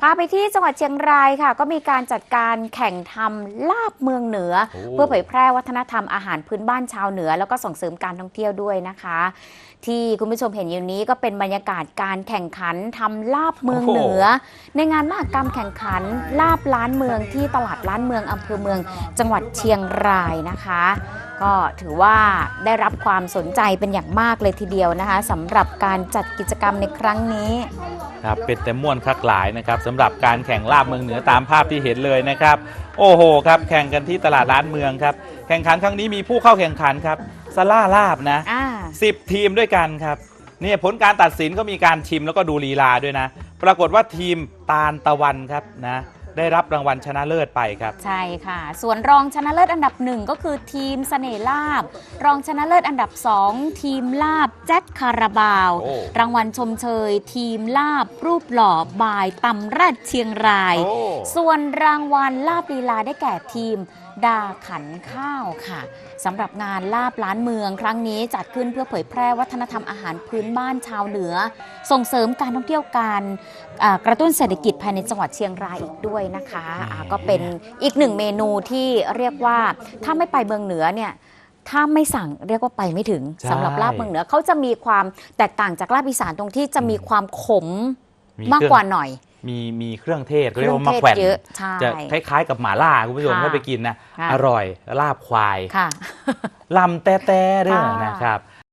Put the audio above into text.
พาไปที่จังหวัดเชียงรายค่ะ ก็มีการจัดการแข่งทำลาบเมืองเหนือโอ้เพื่อเผยแพร่วัฒนธรรมอาหารพื้นบ้านชาวเหนือ แล้วก็ส่งเสริมการท่องเที่ยวด้วยนะคะ ที่คุณผู้ชมเห็นอยู่นี้ก็เป็นบรรยากาศการแข่งขันทำลาบเมืองเหนือ ในงานมหกรรมแข่งขันลาบล้านเมืองที่ตลาดล้านเมืองอำเภอเมือง จังหวัดเชียงรายนะคะ ก็ถือว่าได้รับความสนใจเป็นอย่างมากเลยทีเดียวนะคะสำหรับการจัดกิจกรรมในครั้งนี้ครับเป็นแต่ม่วนคักหลายนะครับสำหรับการแข่งลาบเมืองเหนือตามภาพที่เห็นเลยนะครับ โอ้โหครับแข่งกันที่ตลาดร้านเมืองครับ แข่งขันครั้งนี้มีผู้เข้าแข่งขันครับสล่าลาบนะอ่า10ทีมด้วยกันครับเนี่ยผลการตัดสินก็มีการชิมแล้วก็ดูลีลาด้วยนะ ปรากฏว่าทีมตาลตะวันครับนะ ได้รับรางวัลชนะเลิศไปครับ ใช่ค่ะ ส่วนรองชนะเลิศอันดับหนึ่งก็คือทีมเสน่ห์ลาบ รองชนะเลิศอันดับ2ทีมลาบแจ็คคาราบาว โอ้ รางวัลชมเชย ทีมลาบรูปหล่อบายตำราดเชียงราย โอ้ ส่วนรางวัลลาบลีลาได้แก่ทีม ดาขันข้าวค่ะสำหรับงานลาบล้านเมืองครั้งนี้จัดขึ้นเพื่อเผยแพร่วัฒนธรรมอาหารพื้นบ้านชาวเหนือ ส่งเสริมการท่องเที่ยวการอ่ากระตุ้นเศรษฐกิจภายในจังหวัดเชียงรายอีกด้วยนะคะอ่าก็เป็นอีกหนึ่งเมนูที่เรียกว่าถ้าไม่ไปเมืองเหนือเนี่ยถ้าไม่สั่งเรียกว่าไปไม่ถึงใช่ สำหรับลาบเมืองเหนือเขาจะมีความแตกต่างจากลาบอีสานตรงที่จะมีความขมมากเครื่องกว่าหน่อยมีมีเครื่องเทศเคเรียรื่กองว่าเทมะศแขวนเยอะใช่ จะคล้ายๆกับหมาล่าคุณผู้ชมค่ะถ้าไปกินนะค่ะ อร่อยลาบควายค่ะ ลำแต่แต่เรื่องค่ะนะครับ